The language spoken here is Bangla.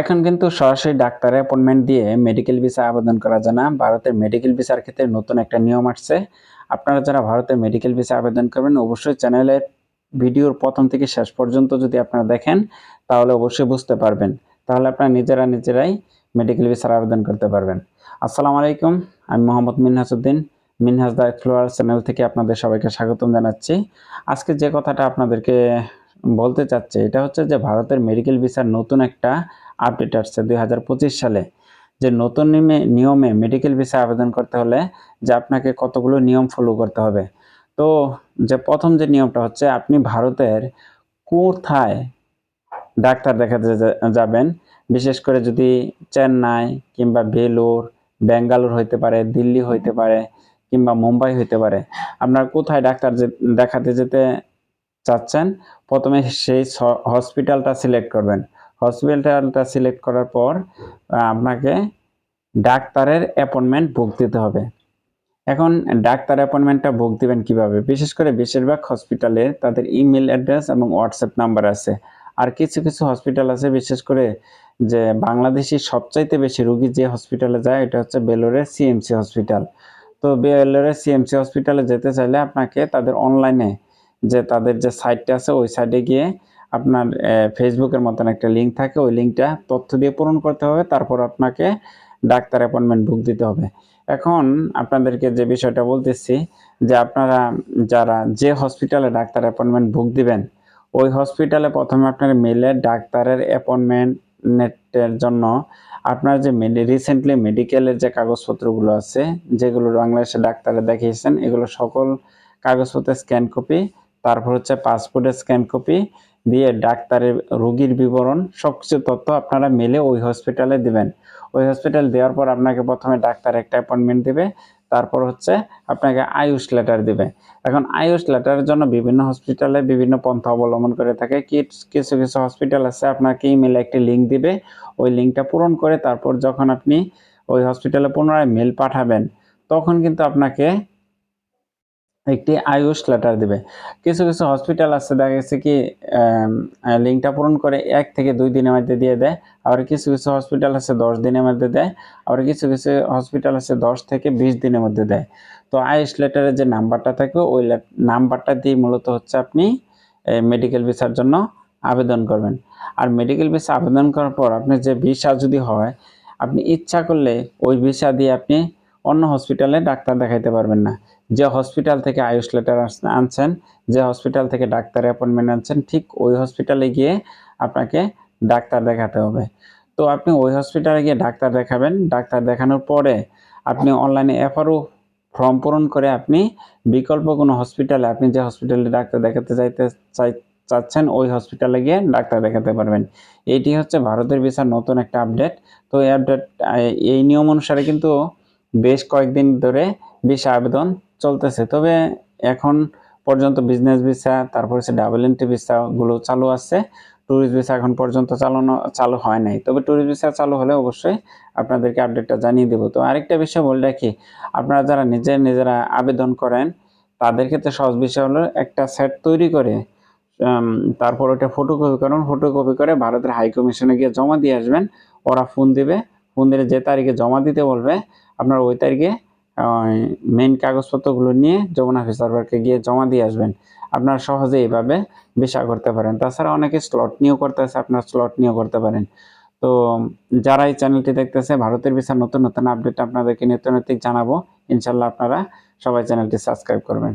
এখন কিন্তু সরাসরি ডাক্তারের অ্যাপয়েন্টমেন্ট দিয়ে মেডিকেল ভিসা আবেদন করা যায় না। ভারতের মেডিকেল ভিসার ক্ষেত্রে নতুন একটা নিয়ম আসছে। আপনারা যারা ভারতের মেডিকেল ভিসা আবেদন করবেন, অবশ্যই চ্যানেলের ভিডিওর প্রথম থেকে শেষ পর্যন্ত যদি আপনারা দেখেন, তাহলে অবশ্যই বুঝতে পারবেন। তাহলে আপনারা নিজেরা নিজেরাই মেডিকেল ভিসার আবেদন করতে পারবেন। আসসালামু আলাইকুম, আমি Mohammad Minhasuddin Minhas the explorer channel থেকে আপনাদের সবাইকে স্বাগতম জানাচ্ছি। আজকে যে কথাটা আপনাদেরকে বলতে চাচ্ছে, এটা হচ্ছে যে ভারতের মেডিকেল ভিসার নতুন একটা আপডেট আসছে দুই হাজার পঁচিশ সালে। যে নতুন নিয়মে নিয়মে মেডিকেল ভিসা আবেদন করতে হলে যে আপনাকে কতগুলো নিয়ম ফলো করতে হবে। তো যে প্রথম যে নিয়মটা হচ্ছে, আপনি ভারতের কোথায় ডাক্তার দেখাতে যাবেন? বিশেষ করে যদি চেন্নাই কিংবা বেলুর বেঙ্গালুর হইতে পারে, দিল্লি হইতে পারে কিংবা মুম্বাই হইতে পারে, আপনার কোথায় ডাক্তার দেখাতে যেতে চাচ্ছেন, প্রথমে সেই হসপিটালটা সিলেক্ট করবেন। হসপিটালটা সিলেক্ট করার পর আপনাকে ডাক্তারের অ্যাপয়েন্টমেন্ট বুক দিতে হবে। এখন ডাক্তার অ্যাপয়েন্টমেন্টটা বুক দিবেন কীভাবে? বিশেষ করে বেশিরভাগ হসপিটালে তাদের ইমেল অ্যাড্রেস এবং হোয়াটসঅ্যাপ নাম্বার আছে। আর কিছু কিছু হসপিটাল আছে, বিশেষ করে যে বাংলাদেশি সবচাইতে বেশি রুগী যে হসপিটালে যায়, এটা হচ্ছে বেলোরের সিএমসি হসপিটাল তো বেলোরের সিএমসি হসপিটালে যেতে চাইলে আপনাকে তাদের অনলাইনে যে তাদের যে সাইটটা আছে, ওই সাইটে গিয়ে আপনার ফেসবুকের মতন একটা লিঙ্ক থাকে, ওই লিঙ্কটা তথ্য দিয়ে পূরণ করতে হবে, তারপর আপনাকে ডাক্তার অ্যাপয়েন্টমেন্ট বুক দিতে হবে। এখন আপনাদেরকে যে বিষয়টা বলতেছি, যে আপনারা যারা যে হসপিটালে ডাক্তার অ্যাপয়েন্টমেন্ট বুক দিবেন, ওই হসপিটালে প্রথমে আপনার মেলে ডাক্তারের অ্যাপয়েন্টমেন্টের জন্য আপনার যে রিসেন্টলি মেডিকেলের যে কাগজপত্রগুলো আছে, যেগুলো বাংলাদেশে ডাক্তারে দেখিয়েছেন, এগুলো সকল কাগজপত্রের স্ক্যান কপি তারপর হচ্ছে পাসপোর্টের স্ক্যান কপি দিয়ে ডাক্তারের রোগীর বিবরণ সব কিছু তথ্য আপনারা মেলে ওই হসপিটালে দিবেন। ওই হসপিটাল দেওয়ার পর আপনাকে প্রথমে ডাক্তার একটা অ্যাপয়েন্টমেন্ট দেবে, তারপর হচ্ছে আপনাকে আয়ুষ লেটার দিবে। এখন আয়ুষ লেটারের জন্য বিভিন্ন হসপিটালে বিভিন্ন পন্থা অবলম্বন করে থাকে। কিছু কিছু হসপিটাল আছে, আপনাকে ইমেলে একটি লিঙ্ক দিবে। ওই লিঙ্কটা পূরণ করে তারপর যখন আপনি ওই হসপিটালে পুনরায় মেল পাঠাবেন, তখন কিন্তু আপনাকে একটি আয়ুষ লেটার দিবে। কিছু কিছু হসপিটাল আছে, দেখা গেছে কি লিঙ্কটা পূরণ করে এক থেকে দুই দিনের মধ্যে দিয়ে দেয়। আবার কিছু কিছু হসপিটাল আছে দশ দিনের মধ্যে দেয়। আবার কিছু কিছু হসপিটাল আছে দশ থেকে বিশ দিনের মধ্যে দেয়। তো আয়ুষ লেটারের যে নাম্বারটা থাকে, ওই নাম্বারটা দিয়ে মূলত হচ্ছে আপনি মেডিকেল ভিসার জন্য আবেদন করবেন। আর মেডিকেল ভিসা আবেদন করার পর আপনি যে ভিসা যদি হয়, আপনি ইচ্ছা করলে ওই ভিসা দিয়ে আপনি অন্য হসপিটালে ডাক্তার দেখাইতে পারবেন না। যে হসপিটাল থেকে আয়ুষ লেটার আনছেন, যে হসপিটাল থেকে ডাক্তার অ্যাপয়েন্টমেন্ট আনছেন, ঠিক ওই হসপিটালে গিয়ে আপনাকে ডাক্তার দেখাতে হবে। তো আপনি ওই হসপিটালে গিয়ে ডাক্তার দেখাবেন। ডাক্তার দেখানোর পরে আপনি অনলাইনে এফআরও ফর্ম পূরণ করে আপনি বিকল্প কোনো হসপিটালে আপনি যে হসপিটালে ডাক্তার দেখাতে চাইতে চাই চাচ্ছেন, ওই হসপিটালে গিয়ে ডাক্তার দেখাতে পারবেন। এইটি হচ্ছে ভারতের ভিসার নতুন একটা আপডেট তো এই আপডেট এই নিয়ম অনুসারে কিন্তু বেশ কয়েকদিন ধরে ভিসা আবেদন চলতেছে। তবে এখন পর্যন্ত বিজনেস ভিসা তারপর হচ্ছে ডাবল এন্ট্রি ভিসাগুলো চালু আছে। ট্যুরিস্ট ভিসা এখন পর্যন্ত চালানো, চালু হয় নাই। তবে ট্যুরিস্ট ভিসা চালু হলে অবশ্যই আপনাদেরকে আপডেটটা জানিয়ে দেবো। তো আরেকটা বিষয় বলে রাখি, আপনারা যারা নিজের নিজেরা আবেদন করেন, তাদের ক্ষেত্রে সহজ বিষয় হলো একটা সেট তৈরি করে তারপর ওটা ফটোকপি করুন। ফটোকপি করে ভারতের হাই কমিশনে গিয়ে জমা দিয়ে আসবেন। ওরা ফোন দিবে। দিলে যে তারিখে জমা দিতে বলবে, আপনার ওই তারিখে মেন কাগজপত্রগুলো নিয়ে যমুনা অফিসারকে গিয়ে জমা দিয়ে আসবেন। আপনার সহজে এইভাবে ভিসা করতে পারেন। তাছাড়া অনেকে স্লট নিয়েও করতেছে আপনার স্লট নিয়েও করতে পারেন। তো যারা এই চ্যানেলটি দেখতেছে, ভারতের ভিসার নতুন নতুন আপডেট আপনাদেরকে নিত্য নৈতিক জানাব। ইনশাল্লাহ আপনারা সবাই চ্যানেলটি সাবস্ক্রাইব করবেন।